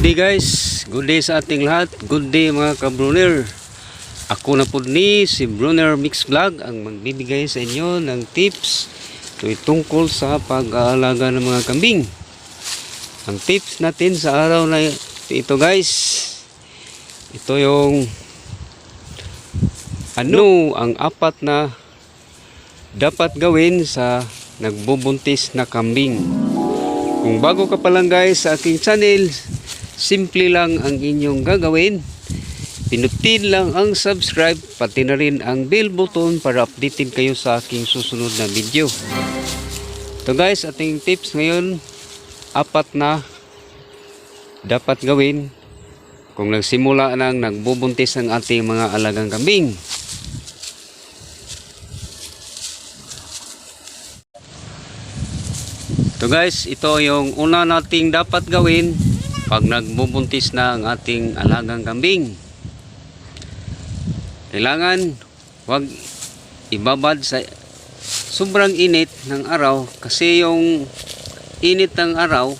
day guys, good day sa ating lahat, good day mga kabruner. Ako na po ni si Brunner Mix Vlog ang magbibigay sa inyo ng tips ito tungkol sa pag-aalaga ng mga kambing. Ang tips natin sa araw na ito guys, ito yung ano ang apat na dapat gawin sa nagbubuntis na kambing. Kung bago ka pa lang guys sa aking channel, simple lang ang inyong gagawin. Pinutin lang ang subscribe, pati na rin ang bell button para updated kayo sa aking susunod na video. Ito guys, ating tips ngayon, apat na dapat gawin kung nagsimula nang nagbubuntis ang ating mga alagang kambing. So guys, ito yung una nating dapat gawin pag nagbubuntis na ang ating alagang kambing. Kailangan wag ibabad sa sobrang init ng araw kasi yung init ng araw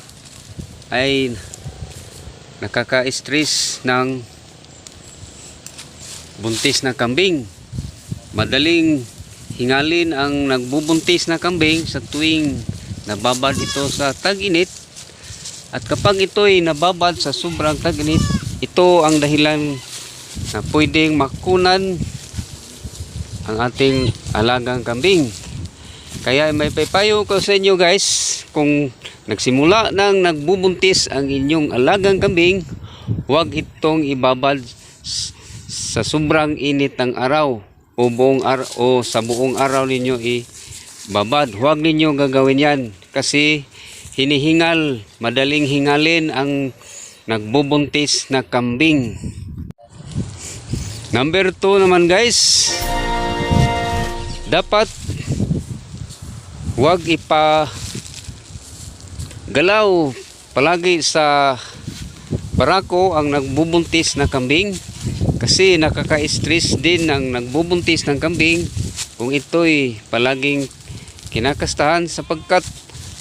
ay nakaka-stress ng buntis na kambing. Madaling hingalin ang nagbubuntis na kambing sa tuwing nababad ito sa tag-init at kapag ito ay nababad sa sobrang tag-init ito ang dahilan na pwedeng makunan ang ating alagang kambing kaya may papayo ko sa inyo guys kung nagsimula nang nagbubuntis ang inyong alagang kambing huwag itong ibabad sa sobrang init ng araw o buong ar o sa buong araw ninyo i babad. Huwag ninyo gagawin yan kasi hinihingal, madaling hingalin ang nagbubuntis na kambing. Number 2 naman guys, dapat huwag ipa galaw palagi sa barako ang nagbubuntis na kambing kasi nakaka-stress din ang nagbubuntis ng kambing kung ito'y palaging kinakastahan sapagkat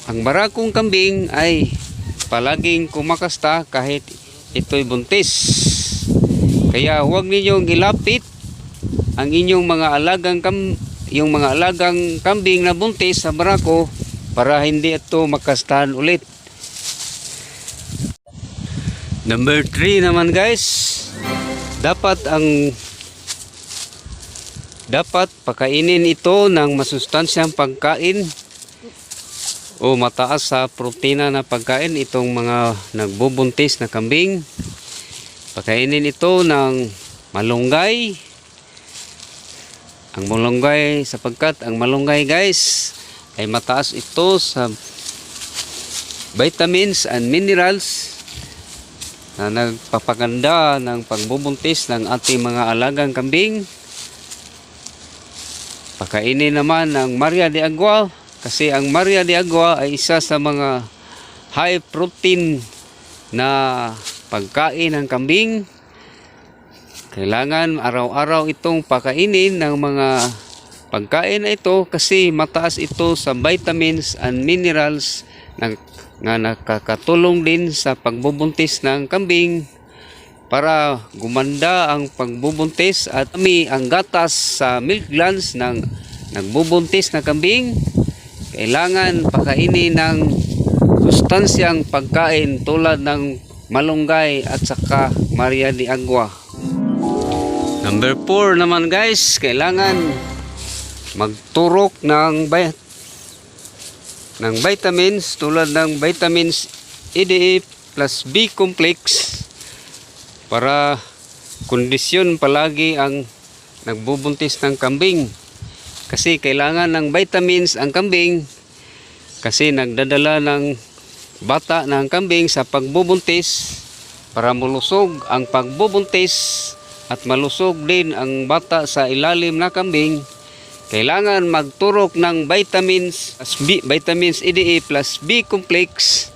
ang barakong kambing ay palaging kumakasta kahit ito'y buntis. Kaya huwag ninyong ilapit ang inyong mga alagang kam yung mga alagang kambing na buntis sa barako para hindi ito makastahan ulit. Number 3 naman guys, dapat ang dapat pakainin ito ng masustansyang pagkain o mataas sa protina na pagkain itong mga nagbubuntis na kambing. Pakainin ito ng malunggay. Ang malunggay sapagkat ang malunggay guys ay mataas ito sa vitamins and minerals na nagpapaganda ng pagbubuntis ng ating mga alagang kambing. Pakainin naman ng Maria de Agua kasi ang Maria de Agua ay isa sa mga high protein na pagkain ng kambing. Kailangan araw-araw itong pakainin ng mga pagkain na ito kasi mataas ito sa vitamins and minerals na, nga nakakatulong din sa pagbubuntis ng kambing para gumanda ang pagbubuntis at kami ang gatas sa milk glands ng nagbubuntis na kambing kailangan pakainin ng sustansyang pagkain tulad ng malunggay at saka Maria de Agua. Number 4 naman guys. Kailangan magturok ng ng vitamins tulad ng vitamins EDA plus B complex para kondisyon palagi ang nagbubuntis ng kambing kasi kailangan ng vitamins ang kambing kasi nagdadala ng bata ng kambing sa pagbubuntis para malusog ang pagbubuntis at malusog din ang bata sa ilalim na kambing kailangan magturok ng vitamins B, vitamins EDA plus B complex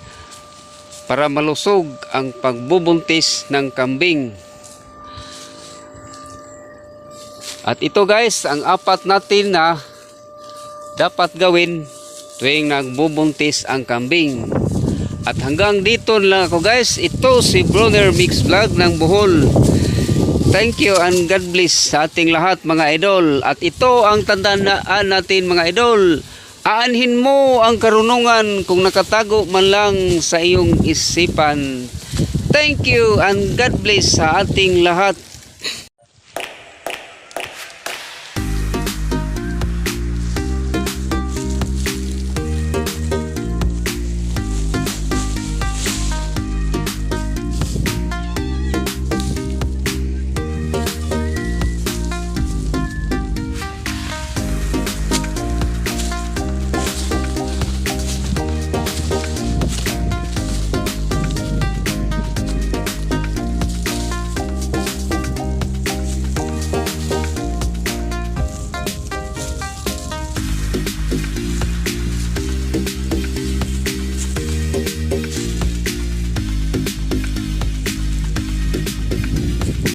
para malusog ang pagbubuntis ng kambing. At ito guys, ang apat natin na dapat gawin tuwing nagbubuntis ang kambing. At hanggang dito lang ako guys. Ito si Brother Mix Vlog ng Bohol. Thank you and God bless sa ating lahat mga idol. At ito ang tandaan natin mga idol. Aanhin mo ang karunungan kung nakatago man lang sa iyong isipan. Thank you and God bless sa ating lahat.